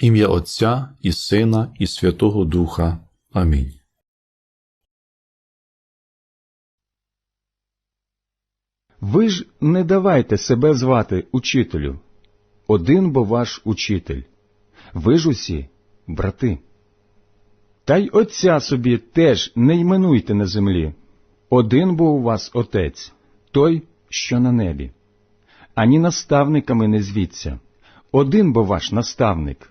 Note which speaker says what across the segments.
Speaker 1: Ім'я Отця і Сина, і Святого Духа. Амінь.
Speaker 2: Ви ж не давайте себе звати учителю. Один бо ваш учитель. Ви ж усі брати. Та й отця собі теж не йменуйте на землі. Один бо у вас отець, той, що на небі. Ані наставниками не звіться. Один бо ваш наставник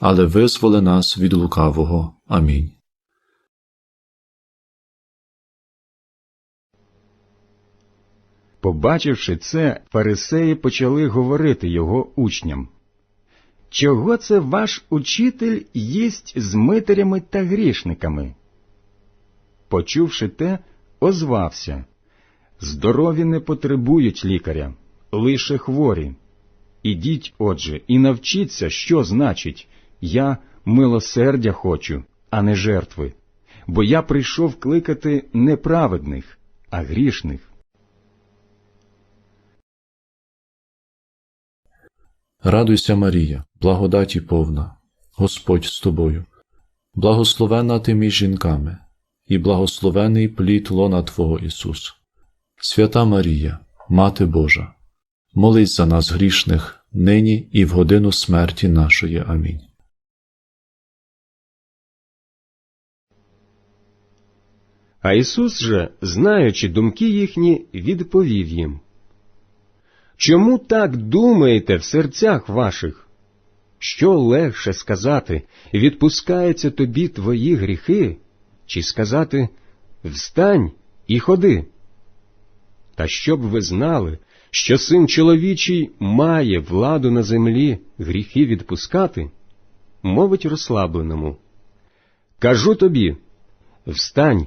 Speaker 1: але визволи нас від лукавого. Амінь.
Speaker 2: Побачивши це, фарисеї почали говорити його учням. Чого це ваш учитель їсть з митарями та грішниками? Почувши те, озвався. Здорові не потребують лікаря, лише хворі. Ідіть, отже, і навчіться, що значить я милосердя хочу, а не жертви, бо я прийшов кликати не праведних, а грішних.
Speaker 1: Радуйся, Марія, благодаті повна, Господь з тобою, благословена ти між жінками, і благословений плід лона Твого Ісус. Свята Марія, Мати Божа, молись за нас грішних, нині і в годину смерті нашої. Амінь.
Speaker 3: А Ісус же, знаючи думки їхні, відповів їм. Чому так думаєте в серцях ваших? Що легше сказати, відпускаються тобі твої гріхи, чи сказати Встань і ходи? Та щоб ви знали, що син чоловічий має владу на землі гріхи відпускати, мовить розслабленому. Кажу тобі, встань,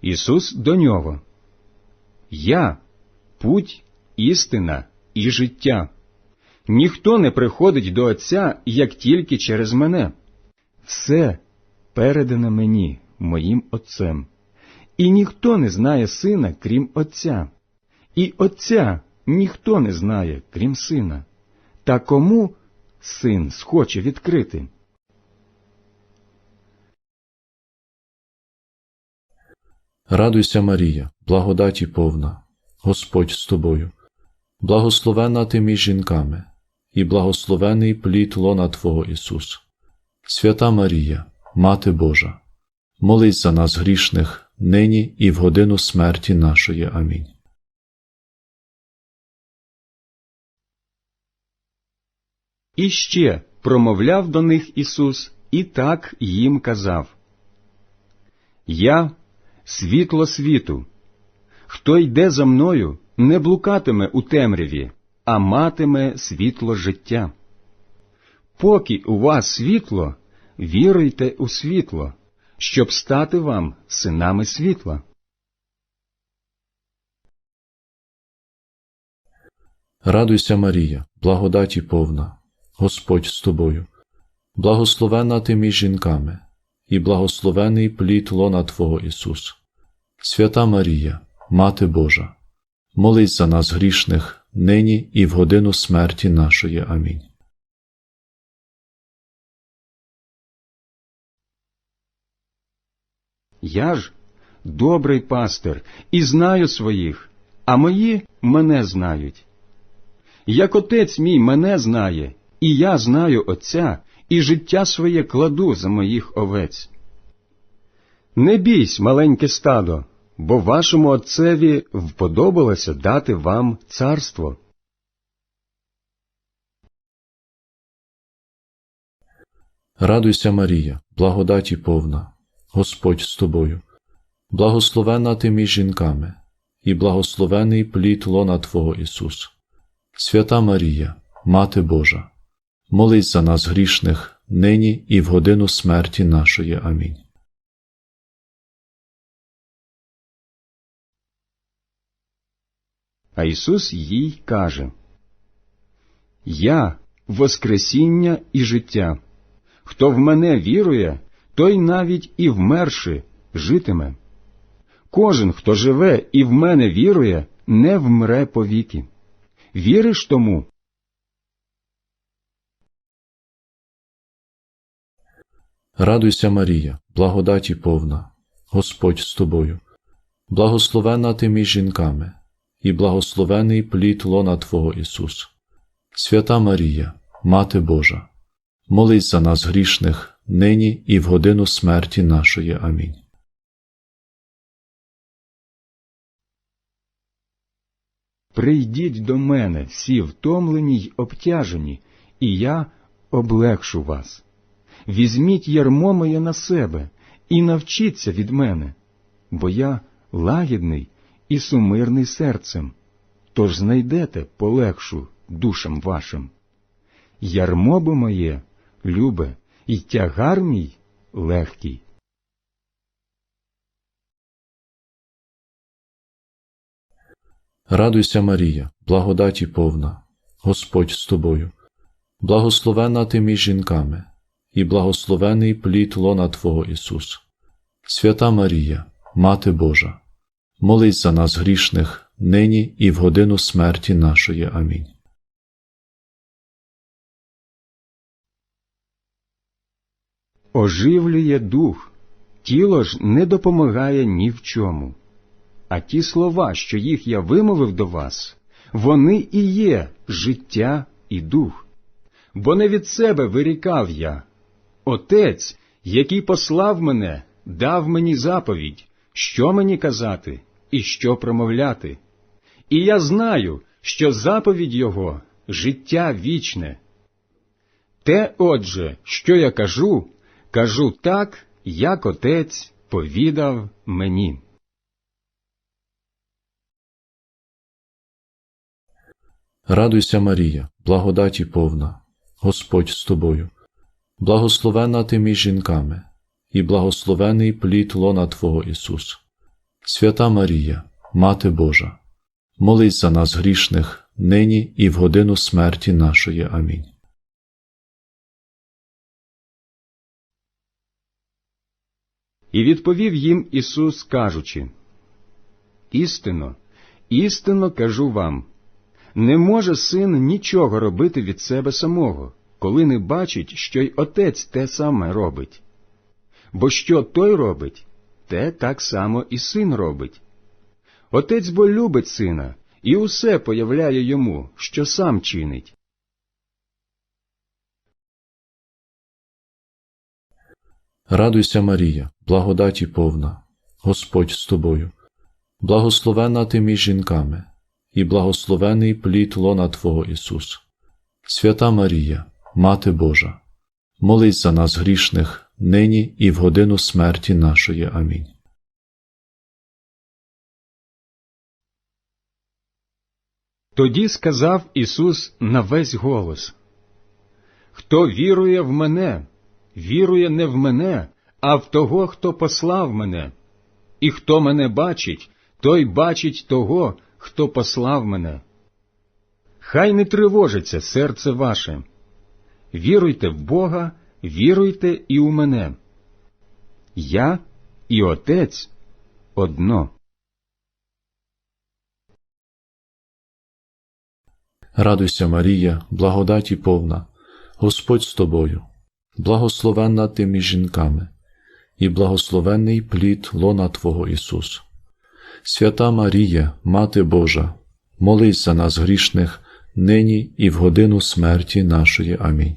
Speaker 2: Ісус до нього. Я путь, істина і життя. Ніхто не приходить до Отця, як тільки через мене. Все передано мені, моїм Отцем. І ніхто не знає сина, крім Отця. І Отця ніхто не знає, крім сина. Та кому син схоче відкрити?
Speaker 1: Радуйся, Марія, благодаті повна, Господь з тобою, благословена ти між жінками, і благословений плід лона Твого Ісус. Свята Марія, Мати Божа, молись за нас грішних, нині і в годину смерті нашої. Амінь.
Speaker 2: І ще промовляв до них Ісус і так їм казав. Я світло світу. Хто йде за мною, не блукатиме у темряві, а матиме світло життя. Поки у вас світло, віруйте у світло, щоб стати вам синами світла.
Speaker 1: Радуйся, Марія, благодаті повна, Господь з тобою, благословена ти між жінками, і благословений плід лона Твого Ісус. Свята Марія, Мати Божа, молись за нас грішних, нині і в годину смерті нашої. Амінь.
Speaker 2: Я ж добрий пастир і знаю своїх, а мої мене знають. Як отець мій мене знає, і я знаю Отця, і життя своє кладу за моїх овець.
Speaker 3: Не бійсь, маленьке стадо, бо вашому отцеві вподобалося дати вам царство.
Speaker 1: Радуйся, Марія, благодаті повна, Господь з тобою, благословена ти між жінками, і благословений плід лона Твого Ісус. Свята Марія, Мати Божа, молись за нас грішних, нині і в годину смерті нашої. Амінь.
Speaker 2: А Ісус їй каже, Я Воскресіння і життя. Хто в мене вірує, той навіть і вмерши житиме. Кожен, хто живе і в мене вірує, не вмре повіки. Віриш тому?
Speaker 1: Радуйся, Марія, благодаті повна, Господь з тобою, благословена ти між жінками, і благословений плід лона Твого Ісус. Свята Марія, Мати Божа, молись за нас грішних, нині і в годину смерті нашої. Амінь.
Speaker 2: Прийдіть до мене, всі втомлені й обтяжені, і я облегшу вас. Візьміть ярмо моє на себе і навчіться від мене, бо я лагідний і сумирний серцем, тож знайдете полегшу душам вашим. Ярмо бо моє любе, і тягар мій легкий.
Speaker 1: Радуйся, Марія, благодаті повна, Господь з тобою, благословена ти між жінками, і благословений плід лона Твого Ісус. Свята Марія, Мати Божа, молись за нас грішних, нині і в годину смерті нашої. Амінь.
Speaker 2: Оживлює дух, тіло ж не допомагає ні в чому. А ті слова, що їх я вимовив до вас, вони і є життя і дух. Бо не від себе вирікав я. Отець, який послав мене, дав мені заповідь, що мені казати і що промовляти. І я знаю, що заповідь його життя вічне. Те, отже, що я кажу, кажу так, як отець повідав мені.
Speaker 1: Радуйся, Марія, благодаті повна, Господь з тобою, благословена ти між жінками, і благословений плід лона Твого Ісус. Свята Марія, Мати Божа, молись за нас грішних, нині і в годину смерті нашої. Амінь.
Speaker 2: І відповів їм Ісус, кажучи, Істинно, істинно кажу вам, не може син нічого робити від себе самого, коли не бачить, що й отець те саме робить. Бо що той робить, те так само і син робить. Отець бо любить сина і усе появляє йому, що сам чинить.
Speaker 1: Радуйся, Марія, благодаті повна, Господь з тобою, благословена ти між жінками, і благословений плід лона Твого Ісус. Свята Марія, Мати Божа, молись за нас грішних, нині і в годину смерті нашої. Амінь.
Speaker 2: Тоді сказав Ісус на весь голос: Хто вірує в мене, вірує не в мене, а в того, хто послав мене. І хто мене бачить, той бачить того, хто послав мене. Хай не тривожиться серце ваше. Віруйте в Бога, віруйте і у мене. Я і Отець одно.
Speaker 1: Радуйся, Марія, благодаті повна, Господь з тобою, благословенна ти між жінками, і благословенний плід лона Твого Ісус. Свята Марія, Мати Божа, молись за нас грішних, нині і в годину смерті нашої. Амінь.